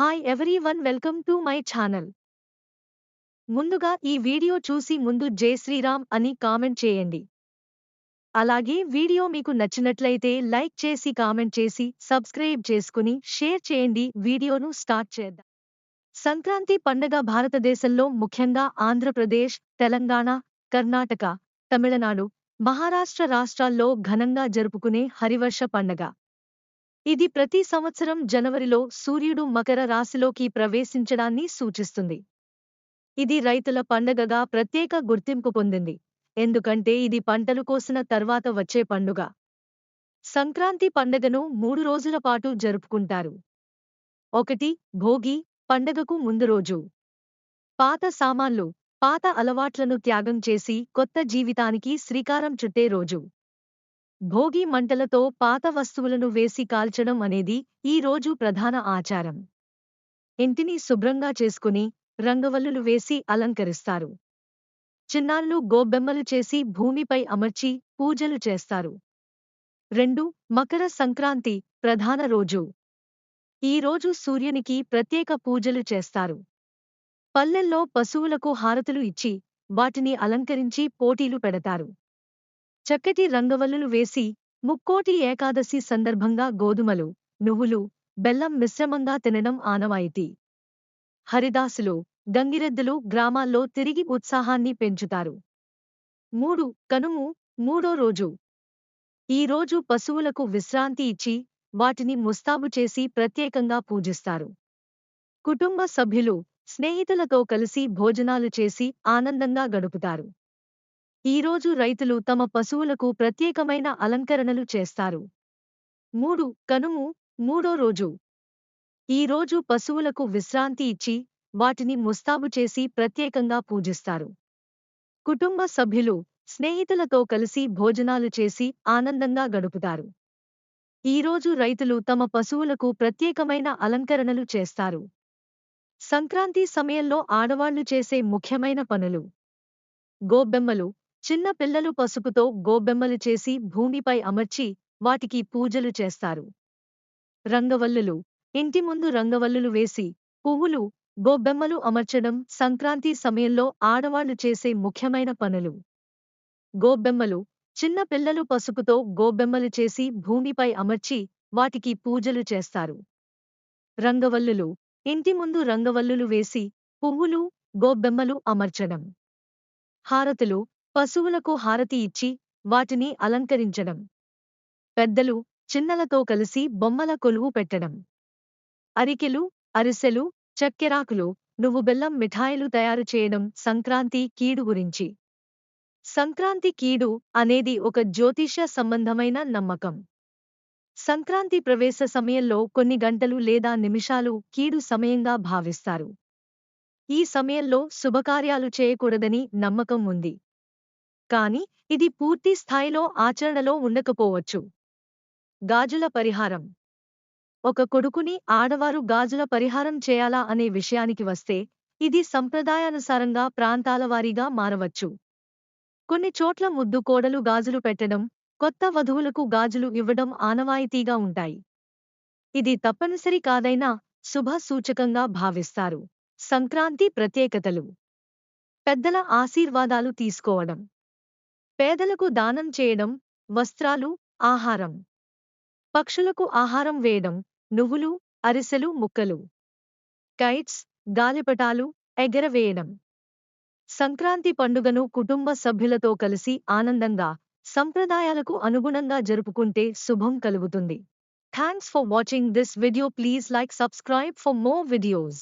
Hi everyone welcome to my channel ముందుగా ఈ video చూసి ముందు జై శ్రీరామ్ అని కామెంట్ చేయండి. అలాగే వీడియో మీకు నచ్చినట్లయితే లైక్ చేసి కామెంట్ చేసి సబ్స్క్రైబ్ చేసుకుని షేర్ చేయండి. వీడియోను స్టార్ట్ చేద్దాం. సంక్రాంతి పండగ భారతదేశంలో ముఖ్యంగా ఆంధ్రప్రదేశ్ తెలంగాణ కర్ణాటక తమిళనాడు మహారాష్ట్ర రాష్ట్రాల్లో ఘనంగా జరుపుకునే హరివర్ష పండగ. ఇది ప్రతి సంవత్సరం జనవరిలో సూర్యుడు మకర రాశిలోకి ప్రవేశించడాన్ని సూచిస్తుంది. ఇది రైతుల పండగగా ప్రత్యేక గుర్తింపు పొందింది. ఎందుకంటే ఇది పంటలు కోసిన తర్వాత వచ్చే పండుగ. సంక్రాంతి పండగను మూడు రోజుల పాటు జరుపుకుంటారు. ఒకటి భోగి పండగకు ముందు రోజు. పాత సామాన్లు పాత అలవాట్లను త్యాగం చేసి కొత్త జీవితానికి శ్రీకారం చుట్టే రోజు. భోగి మంటలతో పాత వస్తువులను వేసి కాల్చడం అనేది ఈ రోజు ప్రధాన ఆచారం. ఇంటిని శుభ్రంగా చేసుకుని రంగవల్లులు వేసి అలంకరిస్తారు. చిన్నాళ్ళు గోబెమ్మలు చేసి భూమిపై అమర్చి పూజలు చేస్తారు. రెండు మకర సంక్రాంతి ప్రధాన రోజు. ఈ రోజు సూర్యునికి ప్రత్యేక పూజలు చేస్తారు. పల్లెల్లో పశువులకు హారతులు ఇచ్చి వాటిని అలంకరించి పోటీలు పెడతారు. చక్కటి రంగవల్లులు వేసి ముక్కోటి ఏకాదశి సందర్భంగా గోధుమలు నువ్వులు బెల్లం మిశ్రమంగా తినడం ఆనవాయితీ. హరిదాసులు గంగిరెద్దులు గ్రామాల్లో తిరిగి ఉత్సాహాన్ని పెంచుతారు. మూడు కనుము మూడో రోజు. ఈ రోజు పశువులకు విశ్రాంతి ఇచ్చి వాటిని ముస్తాబు చేసి ప్రత్యేకంగా పూజిస్తారు. కుటుంబ సభ్యులు స్నేహితులతో కలిసి భోజనాలు చేసి ఆనందంగా గడుపుతారు. ఈరోజు రైతులు తమ పశువులకు ప్రత్యేకమైన అలంకరణలు చేస్తారు. మూడు కనుము మూడో రోజు. ఈ రోజు పశువులకు విశ్రాంతి ఇచ్చి వాటిని ముస్తాబు చేసి ప్రత్యేకంగా పూజిస్తారు. కుటుంబ సభ్యులు స్నేహితులతో కలిసి భోజనాలు చేసి ఆనందంగా గడుపుతారు. ఈరోజు రైతులు తమ పశువులకు ప్రత్యేకమైన అలంకరణలు చేస్తారు. సంక్రాంతి సమయంలో ఆడవాళ్ళు చేసే ముఖ్యమైన పనులు. గోబెమ్మలు చిన్న పిల్లలు పసుపుతో గోబెమ్మలు చేసి భూమిపై అమర్చి వాటికి పూజలు చేస్తారు. రంగవల్లులు. ఇంటి ముందు రంగవల్లులు వేసి పువ్వులు గోబెమ్మలు అమర్చడం సంక్రాంతి సమయంలో ఆడవాళ్ళు చేసే ముఖ్యమైన పనులు. గోబెమ్మలు. చిన్న పిల్లలు పసుపుతో గోబెమ్మలు చేసి భూమిపై అమర్చి వాటికి పూజలు చేస్తారు. రంగవల్లులు. ఇంటి ముందు రంగవల్లులు వేసి పువ్వులు గోబెమ్మలు అమర్చడం. హారతులు. పశువులకు హారతి ఇచ్చి వాటిని అలంకరించడం. పెద్దలు చిన్నలతో కలిసి బొమ్మల కొలువు పెట్టడం. అరికెలు అరిసెలు చక్కెరాకులు నువ్వు బెల్లం మిఠాయిలు తయారు చేయడం సంక్రాంతి కీడు గురించి. సంక్రాంతి కీడు అనేది ఒక జ్యోతిష సంబంధమైన నమ్మకం. సంక్రాంతి ప్రవేశ సమయంలో కొన్ని గంటలు లేదా నిమిషాలు కీడు సమయంగా భావిస్తారు. ఈ సమయంలో శుభకార్యాలు చేయకూడదని నమ్మకం ఉంది. కాని ఇది పూర్తి స్థాయిలో ఆచరణలో ఉండకపోవచ్చు. గాజుల పరిహారం. ఒక కొడుకుని ఆడవారు గాజుల పరిహారం చేయాలా అనే విషయానికి వస్తే ఇది సంప్రదాయానుసారంగా ప్రాంతాల వారీగా మారవచ్చు. కొన్ని చోట్ల ముద్దు కోడలు గాజులు పెట్టడం కొత్త వధువులకు గాజులు ఇవ్వడం ఆనవాయితీగా ఉంటాయి. ఇది తప్పనిసరి కాదైనా శుభ సూచకంగా భావిస్తారు. సంక్రాంతి ప్రత్యేకతలు. పెద్దల ఆశీర్వాదాలు తీసుకోవడం. పేదలకు దానం చేయడం వస్త్రాలు ఆహారం. పక్షులకు ఆహారం వేయడం నువ్వులు అరిసెలు ముక్కలు. కైట్స్ గాలిపటాలు ఎగరవేయడం సంక్రాంతి పండుగను కుటుంబ సభ్యులతో కలిసి ఆనందంగా సంప్రదాయాలకు అనుగుణంగా జరుపుకుంటే శుభం కలుగుతుంది. Thanks for watching this video please like subscribe for more videos